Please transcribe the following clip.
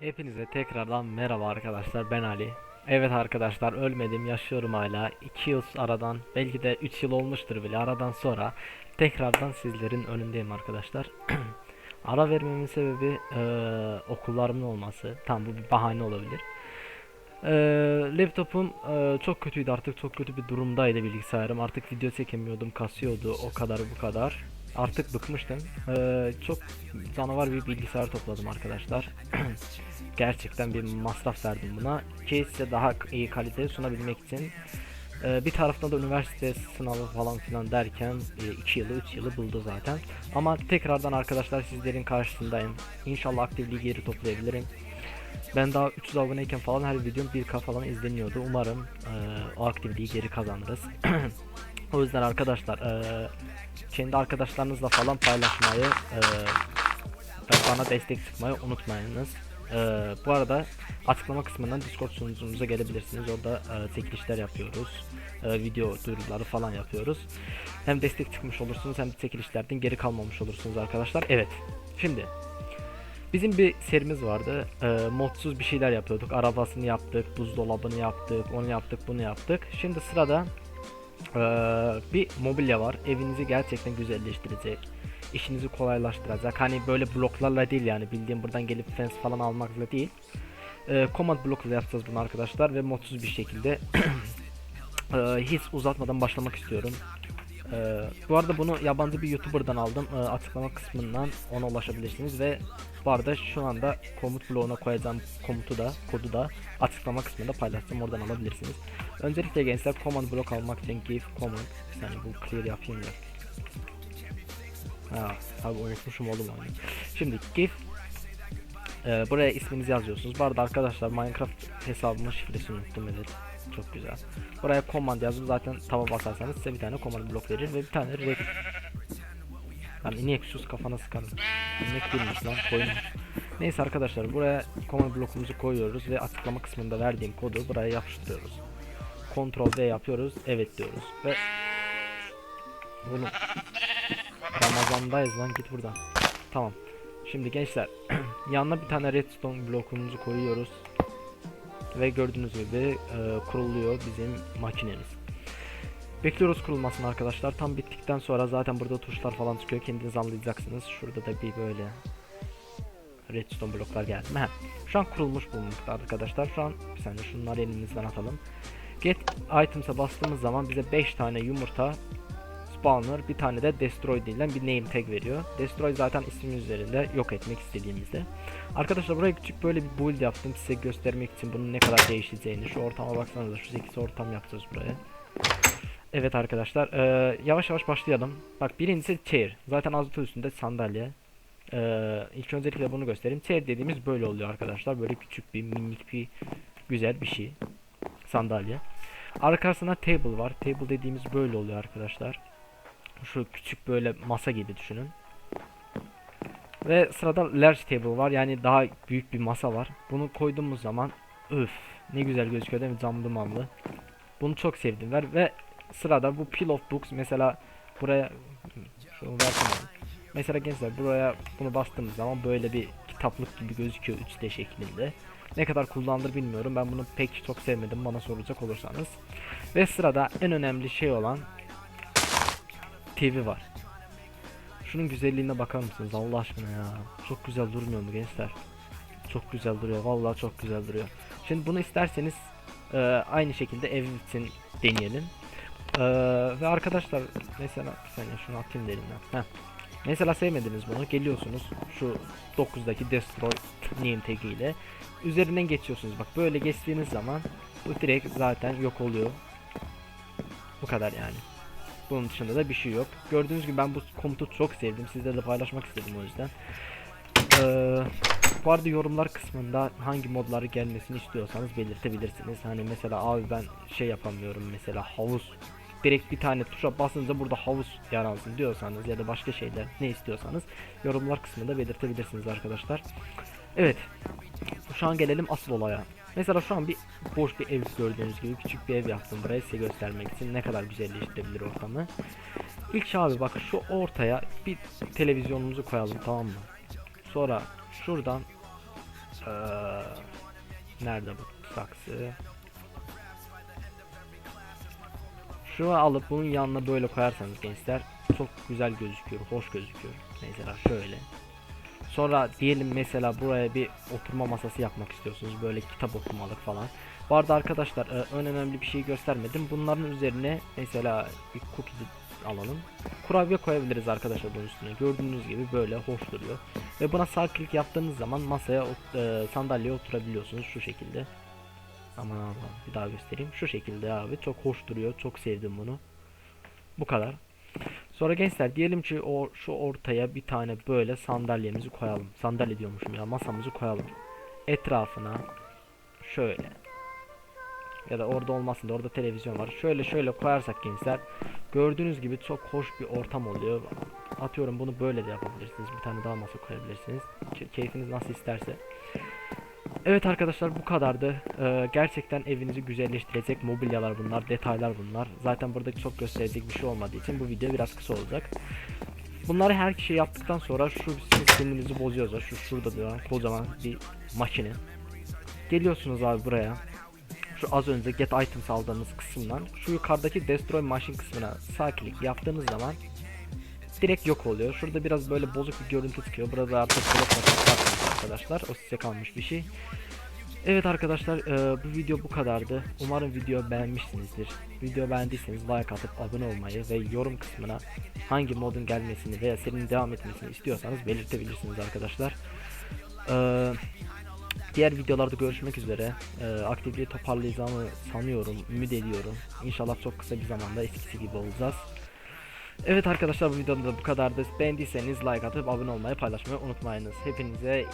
Hepinize tekrardan merhaba arkadaşlar ben Ali. Evet arkadaşlar ölmedim yaşıyorum hala 2 yıl aradan belki de 3 yıl olmuştur bile aradan sonra tekrardan sizlerin önündeyim arkadaşlar. Ara vermemin sebebi eee, okullarımın olması. Tam bu bir bahane olabilir. Eee, laptopum eee, çok kötüydü artık çok kötü bir durumdaydı bilgisayarım artık video çekemiyordum kasıyordu o kadar bu kadar artık bıkmıştım. Eee, çok canavar bir bilgisayar topladım arkadaşlar. Gerçekten bir masraf verdim buna. Ki size daha iyi kalite sunabilmek için Eee, bir taraftan da üniversite sınavı falan filan derken 2 yılı 3 yılı buldu zaten. Ama tekrardan arkadaşlar sizlerin karşısındayım. İnşallah aktifliği geri toplayabilirim. Ben daha 300 aboneyken falan her videom 1k falan izleniyordu. Umarım eee, o aktiviteyi geri kazanırız. o yüzden arkadaşlar eee, kendi arkadaşlarınızla falan paylaşmayı ve bana destek çıkmayı unutmayınız. Eee, bu arada açıklama kısmından Discord sunucumuza gelebilirsiniz. Orada eee, çekilişler yapıyoruz. Eee, video duyuruları falan yapıyoruz. Hem destek çıkmış olursunuz hem de çekilişlerden geri kalmamış olursunuz arkadaşlar. Evet. Şimdi Bizim bir serimiz vardı. Ee, modsuz bir şeyler yapıyorduk. Arabasını yaptık, buzdolabını yaptık, onu yaptık, bunu yaptık. Şimdi sırada bir mobilya var. Evinizi gerçekten güzelleştirecek. işinizi kolaylaştıracak. Hani böyle bloklarla değil yani bildiğim buradan gelip fence falan almakla değil. Ee, command blokla yapacağız bunu arkadaşlar ve modsuz bir şekilde. Ee, hiç uzatmadan başlamak istiyorum. Ee, bu arada bunu yabancı bir YouTuber'dan aldım. Ee, açıklama kısmından ona ulaşabilirsiniz ve bu arada şu anda komut bloğuna koyacağım komutu da kodu da açıklama kısmında paylaşacağım. Oradan alabilirsiniz. Öncelikle gençler command blok almak için give command. Saniye bu clear yapayım da. Ha, abi unutmuşum oğlum onu. Şimdi give ee, buraya isminizi yazıyorsunuz. Bu arada arkadaşlar Minecraft hesabımın şifresini unuttum evet. Çok güzel. Buraya command yazın zaten tava basarsanız size bir tane command blok verir ve bir tane rek Lan inek sus kafana sıkarım. İnek değilmiş lan koyun. Neyse arkadaşlar buraya command blokumuzu koyuyoruz ve açıklama kısmında verdiğim kodu buraya yapıştırıyoruz. Ctrl V yapıyoruz. Evet diyoruz ve bunu Ramazandayız lan git buradan. Tamam. Şimdi gençler yanına bir tane redstone blokumuzu koyuyoruz. Ve gördüğünüz gibi e, kuruluyor bizim makinemiz. Bekliyoruz kurulmasını arkadaşlar. Tam bittikten sonra zaten burada tuşlar falan çıkıyor. Kendiniz anlayacaksınız. Şurada da bir böyle redstone bloklar geldi. Heh. Şu an kurulmuş bulunmakta arkadaşlar. Şu an bir saniye şunları elimizden atalım. Get items'a bastığımız zaman bize 5 tane yumurta spawner bir tane de destroy denilen bir name tag veriyor. Destroy zaten ismin üzerinde yok etmek istediğimizde. Arkadaşlar buraya küçük böyle bir build yaptım size göstermek için bunun ne kadar değişeceğini. Şu ortama baksanıza şu 8 ortam yapacağız buraya. Evet arkadaşlar eee, yavaş yavaş başlayalım. Bak birincisi chair. Zaten azıtı üstünde sandalye. Eee ilk öncelikle bunu göstereyim. Chair dediğimiz böyle oluyor arkadaşlar. Böyle küçük bir minik bir güzel bir şey. Sandalye. Arkasına table var. Table dediğimiz böyle oluyor arkadaşlar. Şu küçük böyle masa gibi düşünün. Ve sırada large table var. Yani daha büyük bir masa var. Bunu koyduğumuz zaman öf ne güzel gözüküyor değil mi? Camlı mamlı. Bunu çok sevdim ver ve sırada bu pile of books mesela buraya şunu versene. Mesela gençler buraya bunu bastığımız zaman böyle bir kitaplık gibi gözüküyor 3D şeklinde. Ne kadar kullanılır bilmiyorum. Ben bunu pek çok sevmedim bana soracak olursanız. Ve sırada en önemli şey olan TV var. Şunun güzelliğine bakar mısınız Allah aşkına ya? Çok güzel durmuyor mu gençler? Çok güzel duruyor. Vallahi çok güzel duruyor. Şimdi bunu isterseniz e, aynı şekilde ev için deneyelim. E, ve arkadaşlar mesela bir saniye şunu atayım elimden. Heh. Mesela sevmediniz bunu. Geliyorsunuz şu 9'daki destroy name tag ile üzerinden geçiyorsunuz. Bak böyle geçtiğiniz zaman bu direkt zaten yok oluyor. Bu kadar yani. Bunun dışında da bir şey yok. Gördüğünüz gibi ben bu komutu çok sevdim. Sizlerle paylaşmak istedim o yüzden. Ee, bu arada yorumlar kısmında hangi modları gelmesini istiyorsanız belirtebilirsiniz. Hani mesela abi ben şey yapamıyorum mesela havuz direkt bir tane tuşa basınca burada havuz yer alsın diyorsanız ya da başka şeyler ne istiyorsanız yorumlar kısmında belirtebilirsiniz arkadaşlar. Evet. Şu an gelelim asıl olaya. Mesela şu an bir boş bir ev gördüğünüz gibi küçük bir ev yaptım buraya size göstermek için ne kadar güzelleştirebilir ortamı. İlk abi bak şu ortaya bir televizyonumuzu koyalım tamam mı? Sonra şuradan Ee, nerede bu saksı? Şunu alıp bunun yanına böyle koyarsanız gençler çok güzel gözüküyor, hoş gözüküyor. Mesela şöyle. Sonra diyelim mesela buraya bir oturma masası yapmak istiyorsunuz. Böyle kitap okumalık falan. Bu arada arkadaşlar e, en önemli bir şey göstermedim. Bunların üzerine mesela bir cookie alalım. Kurabiye koyabiliriz arkadaşlar bunun üstüne. Gördüğünüz gibi böyle hoş duruyor. Ve buna sağ klik yaptığınız zaman masaya e, sandalyeye oturabiliyorsunuz şu şekilde. Aman Allah'ım bir daha göstereyim. Şu şekilde abi çok hoş duruyor. Çok sevdim bunu. Bu kadar. Sonra gençler diyelim ki o şu ortaya bir tane böyle sandalyemizi koyalım. Sandalye diyormuşum ya masamızı koyalım. Etrafına şöyle ya da orada olmasın da orada televizyon var. Şöyle şöyle koyarsak gençler gördüğünüz gibi çok hoş bir ortam oluyor. Atıyorum bunu böyle de yapabilirsiniz. Bir tane daha masa koyabilirsiniz. Ke- Keyfiniz nasıl isterse. Evet arkadaşlar bu kadardı. Ee, gerçekten evinizi güzelleştirecek mobilyalar bunlar, detaylar bunlar. Zaten burada çok gösterecek bir şey olmadığı için bu video biraz kısa olacak. Bunları her kişi yaptıktan sonra şu sisteminizi bozuyorsa şu şurada duran kocaman bir makine. Geliyorsunuz abi buraya. Şu az önce get items aldığımız kısımdan şu yukarıdaki destroy machine kısmına sağ yaptığınız zaman direkt yok oluyor. Şurada biraz böyle bozuk bir görüntü çıkıyor. Burada artık blok arkadaşlar. O size kalmış bir şey. Evet arkadaşlar e, bu video bu kadardı. Umarım video beğenmişsinizdir. Video beğendiyseniz like atıp abone olmayı ve yorum kısmına hangi modun gelmesini veya serinin devam etmesini istiyorsanız belirtebilirsiniz arkadaşlar. Eee Diğer videolarda görüşmek üzere. Ee, aktiviteyi toparlayacağımı sanıyorum, ümit ediyorum. İnşallah çok kısa bir zamanda eskisi gibi olacağız. Evet arkadaşlar bu videomda da bu kadardı. Beğendiyseniz like atıp abone olmayı paylaşmayı unutmayınız. Hepinize